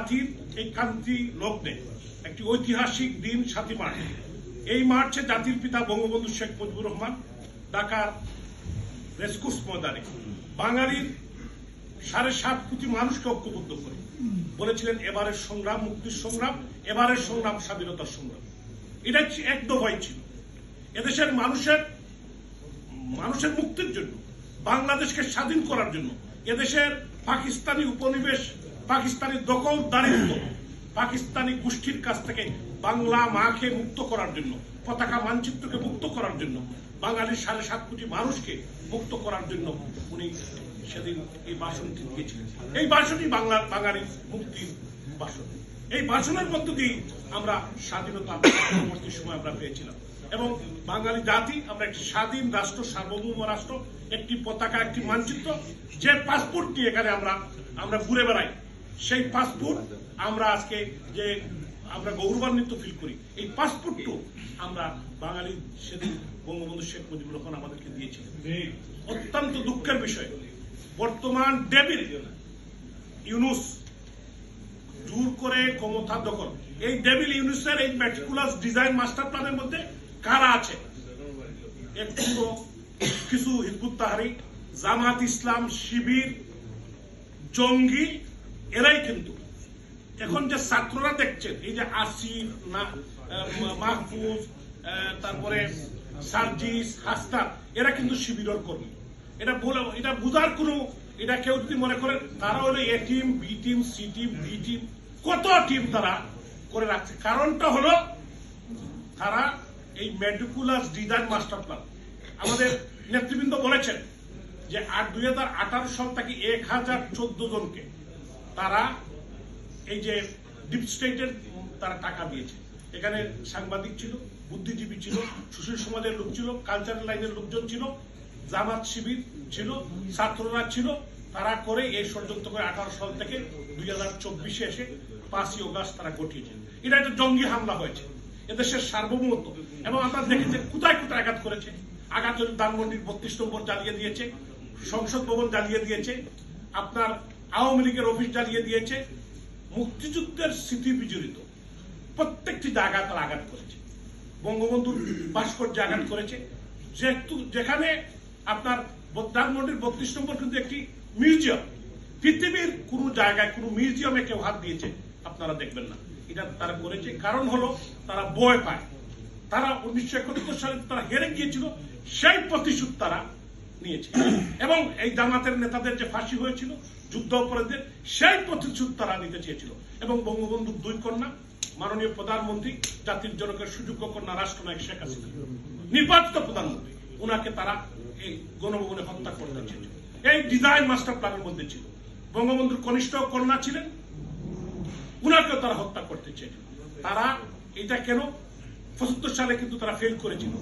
জাতির এই কান্তি লগ্নে একটি ঐতিহাসিক দিন সাতই মার্চ। এই মার্চে জাতির পিতা বঙ্গবন্ধু শেখ মুজিবুর রহমান ঢাকার রেসকোর্স ময়দানে বাঙালির সাড়ে সাত কোটি মানুষকে ঐক্যবদ্ধ করে বলেছিলেন, এবারের সংগ্রাম মুক্তির সংগ্রাম, এবারের সংগ্রাম স্বাধীনতার সংগ্রাম। এটা এক দফাই ছিল। এদেশের মানুষের মানুষের মুক্তির জন্য, বাংলাদেশকে স্বাধীন করার জন্য, এদেশের পাকিস্তানি উপনিবেশ পাকিস্তানি দখল দারিদ্র পাকিস্তানি গোষ্ঠীর কাছ থেকে বাংলা মাকে মুক্ত করার জন্য, পতাকা মানচিত্রকে মুক্ত করার জন্য, বাঙালির সাড়ে সাত কোটি মানুষকে মুক্ত করার জন্য উনি সেদিন এই ভাষণটি দিয়েছিলেন। এই ভাষণই বাংলা বাঙালির মুক্তির ভাষণ এই ভাষণের মধ্য দিয়ে আমরা স্বাধীনতা পরবর্তী সময় আমরা পেয়েছিলাম। এবং বাঙালি জাতি, আমরা একটি স্বাধীন রাষ্ট্র, সার্বভৌম রাষ্ট্র, একটি পতাকা, একটি মানচিত্র, যে পাসপোর্ট নিয়ে এখানে আমরা আমরা ঘুরে বেড়াই। সেই পাসপোর্ট আমরা আজকে যে আমরা গৌরবান্বিত ফিল করি এই পাসপোর্টও আমরা বাঙালি সেদিন বঙ্গবন্ধু শেখ মুজিবুর রহমান আমাদেরকে দিয়েছিলেন। অত্যন্ত দুঃখের বিষয়। বর্তমান ডেভিল ইউনুস জোর করে ক্ষমতা দখল। এই ডেভিল ইউনিসের এই ম্যাটিকুলাস ডিজাইন মাস্টার প্ল্যানের মধ্যে কারা আছে? একটু কিছু হিজবুত তাহারি জামাত ইসলাম শিবির জঙ্গি এরাই কিন্তু। এখন যে ছাত্ররা দেখছেন, এই যে আসিফ মাহফুজ তারপরে সার্জিস হাস্তার এরা কিন্তু শিবিরের কর্মী। এটা বলে এটা বুঝার কোনো, এটা কেউ যদি মনে করেন তারা হলো A team, B team, C team B team, কত টিম তারা করে রাখছে। কারণটা হলো, তারা এই মেডিকুলাস ডিজাইন মাস্টার প্ল্যান। আমাদের নেতৃবৃন্দ বলেছেন যে, আর দুই হাজার আঠারো সাল থেকে এক হাজার চোদ্দ জনকে তারা এই যে ডিপ স্টেটের তারা টাকা দিয়েছে। এখানে সাংবাদিক ছিল, বুদ্ধিজীবী ছিল, সুশীল সমাজের লোক ছিল কালচারাল লাইনের লোকজন ছিল, জামাত শিবির ছিল, ছাত্ররা ছিল, তারা করে এই ষড়যন্ত্র করে আঠারো সাল থেকে দুই হাজার চব্বিশে এসে পাঁচই অগাস্ট তারা ঘটিয়েছে। এটা একটা জঙ্গি হামলা হয়েছে। এদেশের সার্বভৌমত্ব। এবং আমরা দেখি যে কোথায় কোথায় আঘাত করেছে। আঘাত ধানমন্ডির বত্রিশ নম্বর জ্বালিয়ে দিয়েছে, সংসদ ভবন জ্বালিয়ে দিয়েছে। আপনার আওয়ামী লীগের অফিস জ্বালিয়ে দিয়েছে, মুক্তিযুদ্ধের স্মৃতি বিজড়িত। প্রত্যেকটি জায়গায় তারা আঘাত করেছে। বঙ্গবন্ধুর ভাস্কর্য আঘাত করেছে। যেহেতু যেখানে আপনার ধানমন্ডির বত্রিশ নম্বর কিন্তু একটি মিউজিয়াম। পৃথিবীর কোন জায়গায় কোন মিউজিয়ামে কেউ হাত দিয়েছে, আপনারা দেখবেন না। এটা তারা করেছে। কারণ হলো, তারা বয় পায়। তারা উনিশশো একাত্তর সালে তারা হেরে গিয়েছিল, সেই প্রতিশোধ তারা নিয়েছে। এবং এই জামাতের নেতাদের যে ফাঁসি হয়েছিল, যুদ্ধ অপরাধীদের সেই প্রতিশোধ তারা নিতে চেয়েছিল। এবং বঙ্গবন্ধুর দুই কন্যা, মাননীয় প্রধানমন্ত্রী, জাতির জনকের সুযোগ্য কন্যা রাষ্ট্রনায়ক শেখ হাসিনা। নির্বাচিত প্রধানমন্ত্রী ওনাকে তারা এই গণভবনে হত্যা করতে চেয়েছিল। এই ডিজাইন মাস্টার প্ল্যানের মধ্যে ছিল। বঙ্গবন্ধুর কনিষ্ঠ কন্যা ছিলেন, উনাকেও তারা হত্যা করতে চেয়েছিল। তারা এটা কেন? পঁচাত্তর সালে কিন্তু তারা ফেল করেছিল।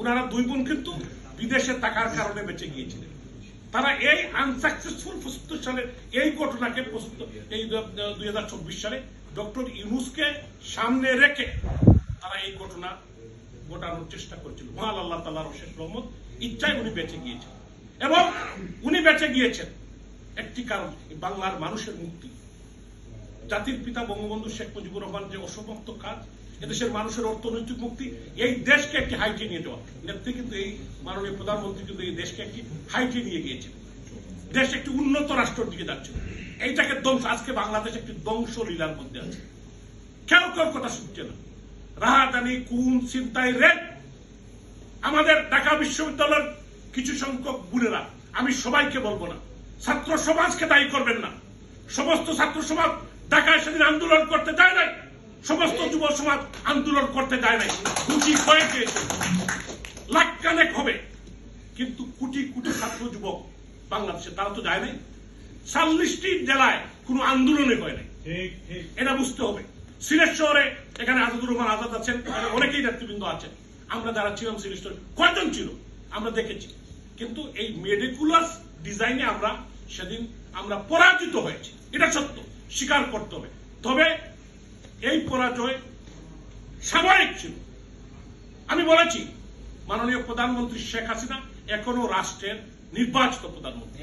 উনারা দুই বোন কিন্তু বিদেশে থাকার কারণে বেঁচে গিয়েছিলেন। তারা এই আনসাকসেসফুল পঁচাত্তর সালের এই ঘটনাকে এই দুই হাজার চব্বিশ সালে ডক্টর ইউনুসকে সামনে রেখে তারা এই ঘটনা ঘটানোর চেষ্টা করেছিল। মহান আল্লাহ তাল্লাহ রশেষ রহমত, ইচ্ছায় উনি বেঁচে গিয়েছেন। এবং উনি বেঁচে গিয়েছেন। একটি কারণ বাংলার মানুষের মুক্তি। জাতির পিতা বঙ্গবন্ধু শেখ মুজিবুর রহমান যে অসমাপ্ত কাজ এদেশের মানুষের অর্থনৈতিক মুক্তি, এই দেশকে একটি হাইটে নিয়ে যাওয়া। নেত্রী কিন্তু এই মাননীয় প্রধানমন্ত্রী কিন্তু এই দেশকে একটি হাইটে নিয়ে গিয়েছেন। দেশ একটি উন্নত রাষ্ট্রের দিকে যাচ্ছে। এইটাকে ধ্বংস, আজকে বাংলাদেশ একটি ধ্বংস লীলার মধ্যে আছে। কেউ কেউ কথা শুনছে না? রাহাজানি কুন চিন্তায় রেপ আমাদের ঢাকা বিশ্ববিদ্যালয়ের কিছু সংখ্যক বুড়েরা আমি সবাইকে বলব না। ছাত্র সমাজকে দায়ী করবেন না। সমস্ত ছাত্র সমাজ ঢাকায় সেদিন আন্দোলন করতে যায় নাই। সমস্ত যুব সমাজ আন্দোলন করতে যায় নাই। কুচি হয়ে গিয়েছে। লাখ কানেক হবে। কিন্তু কোটি কোটি ছাত্র যুবক বাংলাদেশে তারা তো যায় নাই। চাল্লিশটি জেলায় কোনো আন্দোলনে হয় নাই। এটা বুঝতে হবে। সিলেট শহরে এখানে আজাদুর রহমান আজাদ আছেন অনেকেই নেতৃবৃন্দ আছেন। আমরা যারা ছিলাম সিলেট শহরে কয়জন ছিল? আমরা দেখেছি। কিন্তু এই মেডিকুলাস ডিজাইনে আমরা সেদিন আমরা পরাজিত হয়েছি। এটা সত্য। স্বীকার করতে হবে। তবে এই পরাজয় সাময়িক ছিল। আমি বলেছি মাননীয় প্রধানমন্ত্রী শেখ হাসিনা এখনও রাষ্ট্রের নির্বাচিত প্রধানমন্ত্রী।